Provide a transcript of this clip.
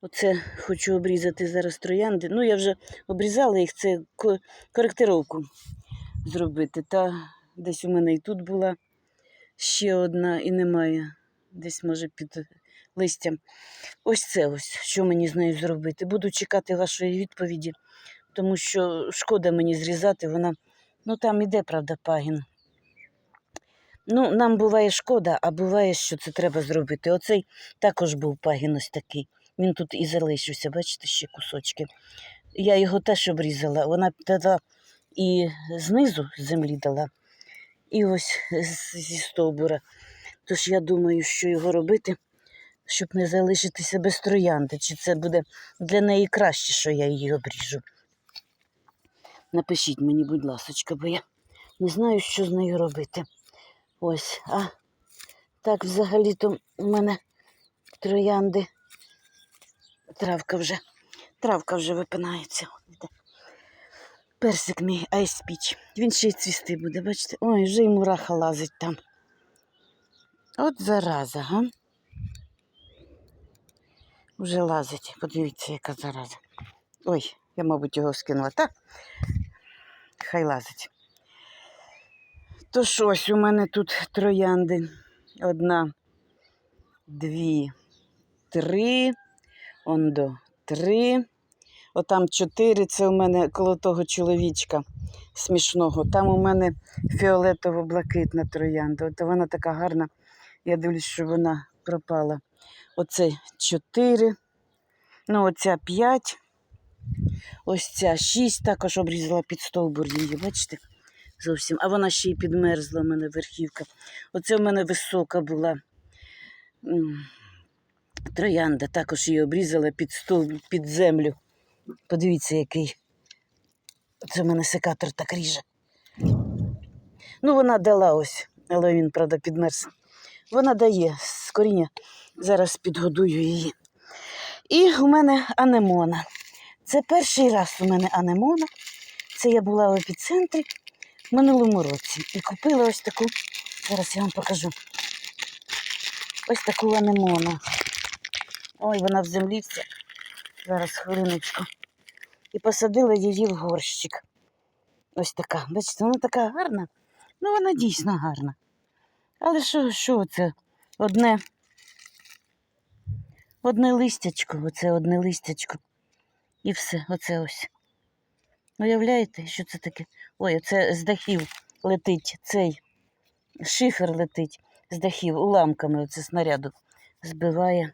Оце хочу обрізати зараз троянди. Ну, я вже обрізала їх, це коректировку зробити. Та десь у мене і тут була ще одна, і немає. Десь, може, під листям. Ось це ось, що мені з нею зробити. Буду чекати вашої відповіді, тому що шкода мені зрізати, вона, ну там іде, правда, пагін. Ну, нам буває шкода, а буває, що це треба зробити. Оцей також був пагін ось такий. Він тут і залишився, бачите, ще кусочки. Я його теж обрізала. Вона дала і знизу землі дала, і ось зі стовбура. Тож я думаю, що його робити, щоб не залишитися без троянди. Чи це буде для неї краще, що я її обріжу. Напишіть мені, будь ласочка, бо я не знаю, що з нею робити. Ось, а так взагалі-то у мене троянди. Травка вже, травка вже випинається. Персик мій айспіч. Він ще й цвісти буде, бачите? Ой, вже й мураха лазить там. От зараза, га? Вже лазить. Подивіться, яка зараза. Ой, я, мабуть, його скинула. Та хай лазить. То що ось у мене тут троянди. Одна, дві, три. Ондо три. Отам чотири. Це у мене коло того чоловічка смішного. Там у мене фіолетово-блакитна троянда. От вона така гарна. Я дивлюсь, що вона пропала. Оце чотири. Ну, оця п'ять. Ось ця шість. Також обрізала під стовбур її, бачите? Зовсім. А вона ще й підмерзла, у мене верхівка. Оце в мене висока була. Троянда також її обрізала під стовбур, під землю. Подивіться, який. Це в мене секатор так ріже. Ну, вона дала ось, але він, правда, підмерз. Вона дає з коріння. Зараз підгодую її. І у мене анемона. Це перший раз у мене анемона. Це я була в епіцентрі в минулому році. І купила ось таку. Зараз я вам покажу. Ось таку анемону. Ой, вона в землі вся. Зараз хвилиночку. І посадила її в горщик. Ось така. Бачите, вона така гарна. Ну, вона дійсно гарна. Але що, що це? Одне. Одне листячко, оце одне листячко. І все, оце ось. Уявляєте, що це таке? Ой, оце з дахів летить цей шифер летить з дахів уламками оце снаряду збиває.